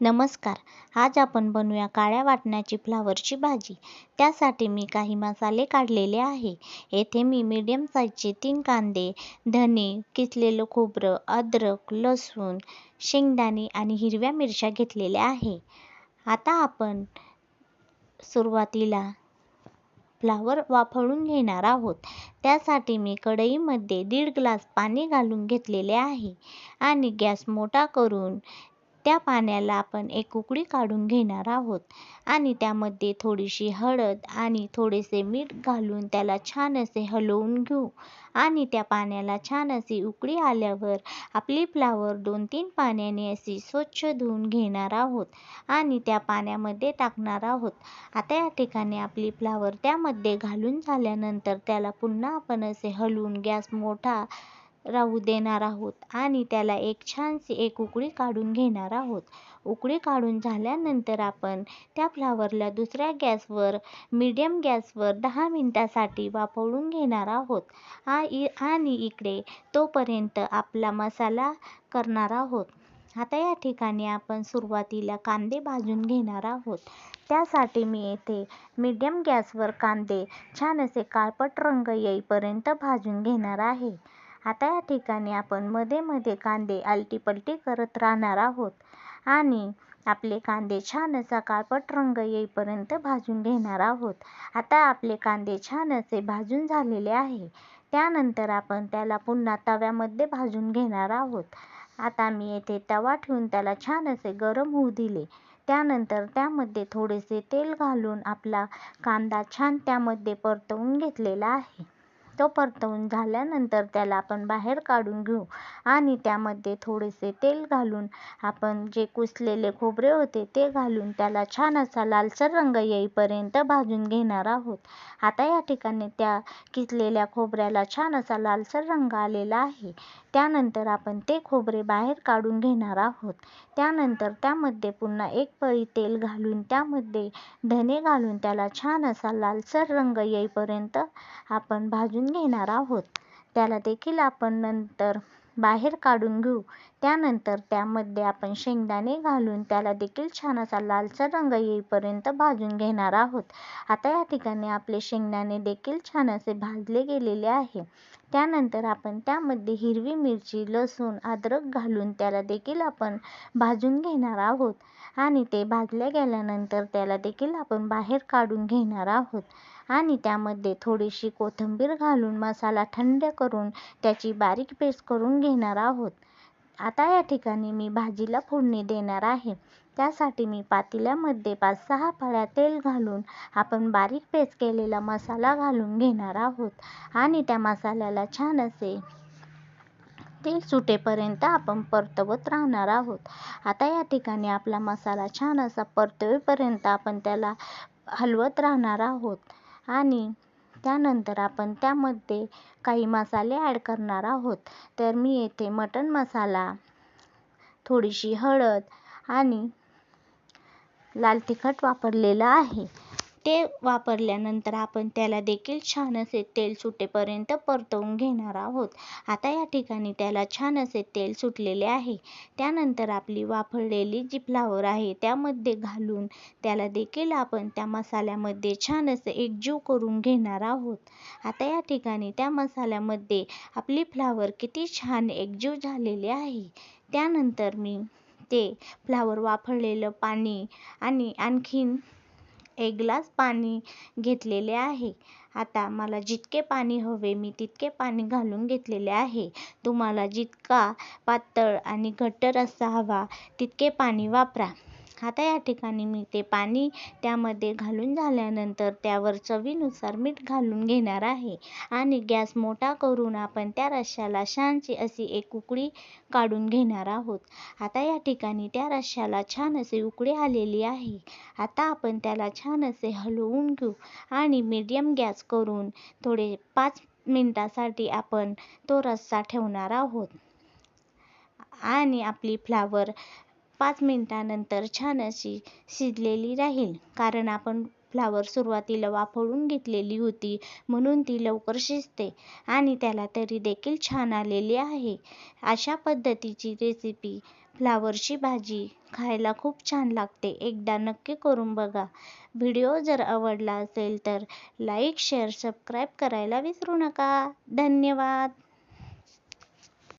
नमस्कार. आज आपण बनवूया काळ्या वाटण्याची फ्लावरची भाजी. त्यासाठी मी काही मसाले काढलेले आहे. येथे मी मीडियम साईजचे तीन कांदे धने किसलेलं खोबरं अद्रक लसूण शेंगदाणे आणि हिरव्या मिरच्या घेतलेल्या आहे. आता आपण सुरुवातीला फ्लावर वाफळून घेणार आहोत. त्यासाठी मी कढईमध्ये दीड ग्लास पाणी घालून घेतलेले आहे आणि गॅस मोठा करून त्या पाण्याला आपण एक उकळी काढून घेणार आहोत. आणि त्यामध्ये थोडीशी हळद आणि थोडेसे मीठ घालून त्याला छान असे हलवून घेऊ. आणि त्या पाण्याला छान अशी उकळी आल्यावर आपली फ्लावर दोन तीन पाण्याने अशी स्वच्छ धुवून घेणार आहोत. आणि त्या पाण्यामध्ये टाकणार आहोत. आता या ठिकाणी आपली फ्लावर त्यामध्ये घालून झाल्यानंतर त्याला पुन्हा आपण असे हलवून गॅस मोठा राहू देणार आहोत. आणि त्याला एक छानशी एक उकळी काढून घेणार आहोत. उकळी काढून झाल्यानंतर आपण त्या फ्लावरला दुसऱ्या गॅसवर मीडियम गॅसवर दहा मिनटासाठी वाफवून घेणार आहोत. आणि इकडे तोपर्यंत आपला मसाला करणार आहोत. आता या ठिकाणी आपण सुरुवातीला कांदे भाजून घेणार आहोत. त्यासाठी मी येथे मीडियम गॅसवर कांदे छान असे काळपट रंग येईपर्यंत भाजून घेणार आहे. आता या ठिकाणी आपण मध्ये मध्ये कांदे आलटीपलटी करत राहणार आहोत. आणि आपले कांदे छान असा काळपट रंग येईपर्यंत भाजून घेणार आहोत. आता आपले कांदे छान असे भाजून झालेले आहे. त्यानंतर आपण त्याला पुन्हा तव्यामध्ये भाजून घेणार आहोत. आता मी येथे तवा ठेवून त्याला छान असे गरम होऊ दिले. त्यानंतर त्यामध्ये थोडेसे तेल घालून आपला कांदा छान त्यामध्ये परतवून घेतलेला आहे. तो परतवून झाल्यानंतर त्याला आपण बाहेर काढून घेऊ. आणि त्यामध्ये थोडेसे तेल घालून आपण जे कुसलेले खोबरे होते ते घालून त्याला छान असा लालसर रंग येईपर्यंत भाजून घेणार आहोत. आता या ठिकाणी त्या किसलेल्या खोबऱ्याला छान असा लालसर रंग आलेला आहे. त्यानंतर आपण ते खोबरे बाहेर काढून घेणार आहोत. त्यानंतर त्यामध्ये पुन्हा एक पळी तेल घालून त्यामध्ये धने घालून त्याला छान असा लालसर रंग येईपर्यंत आपण भाजून घेणार आहोत. त्याला देखील आपण नंतर बाहेर काढून घेऊ. त्यानंतर त्यामध्ये आपण शेंगदाणे घालून त्याला देखील छान असा लालसर रंग येईपर्यंत भाजून घेणार आहोत. आता या ठिकाणी आपले शेंगदाणे देखील छान असे भाजले गेलेले आहे. त्यानंतर आपण त्यामध्ये हिरवी मिरची लसूण अद्रक घालून त्याला देखील आपण भाजून घेणार आहोत. आणि ते भाजल्या गेल्यानंतर त्याला देखील आपण बाहेर काढून घेणार आहोत. आणि त्यामध्ये थोडीशी कोथिंबीर घालून मसाला थंड करून त्याची बारीक पेस्ट करून घेणार आहोत. आता या ठिकाणी मी भाजीला फोडणी देणार आहे. त्यासाठी मी पातेल्यामध्ये पाच सहा पळ्या तेल घालून आपण बारीक पेस्ट केलेला मसाला घालून घेणार आहोत. आणि त्या मसाल्याला छान असे तेल सुटेपर्यंत आपण परतवत राहणार आहोत. आता या ठिकाणी आपला मसाला छान असा परतवेपर्यंत आपण त्याला हलवत राहणार आहोत. आणि त्यानंतर आपण त्यामध्ये काही मसाले ॲड करणार आहोत. तर मी येथे मटण मसाला थोडीशी हळद आणि लाल तिखट वापरलेलं आहे. ते वापरल्यानंतर आपण त्याला देखील छान असे तेल सुटेपर्यंत परतवून घेणार आहोत. आता या ठिकाणी त्याला छान असे तेल सुटलेले आहे. त्यानंतर आपली वाफळलेली जी फ्लावर आहे त्यामध्ये घालून त्याला देखील आपण त्या मसाल्यामध्ये छान असे एकजीव करून घेणार आहोत. आता या ठिकाणी त्या मसाल्यामध्ये आपली फ्लावर किती छान एकजीव झालेली आहे. त्यानंतर मी ते फ्लावर वाफळलेलं पाणी आणि आणखीन एक ग्लास पाणी घेतलेले आहे. आता मला जितके पाणी हवे मी तितके पाणी घालून घेतलेले आहे. तुम्हाला जितका पातळ आणि घट्ट रस्सा हवा तितके पाणी वापरा. आता या ठिकाणी मी ते पाणी त्यामध्ये घालून झाल्यानंतर त्यावर चवीनुसार मीठ घालून घेणार आहे. आणि गॅस मोठा करून आपण त्या रश्श्याला छानशी अशी एक उकळी काढून घेणार आहोत. आता या ठिकाणी त्या रश्श्याला छान असे उकळी आलेली आहे. आता आपण त्याला छान असे हलवून घेऊ आणि मीडियम गॅस करून थोडे पाच मिनटासाठी आपण तो रस्सा ठेवणार आहोत. आणि आपली फ्लावर पाच मिनटानंतर छान अशी शिजलेली राहील. कारण आपण फ्लावर सुरुवातीला वाफळून घेतलेली होती म्हणून ती लवकर शिजते आणि त्याला तरी देखील छान आलेली आहे. अशा पद्धतीची रेसिपी फ्लावरची भाजी खायला खूप छान लागते. एकदा नक्की करून बघा. व्हिडिओ जर आवडला असेल तर लाईक शेअर सबस्क्राईब करायला विसरू नका. धन्यवाद.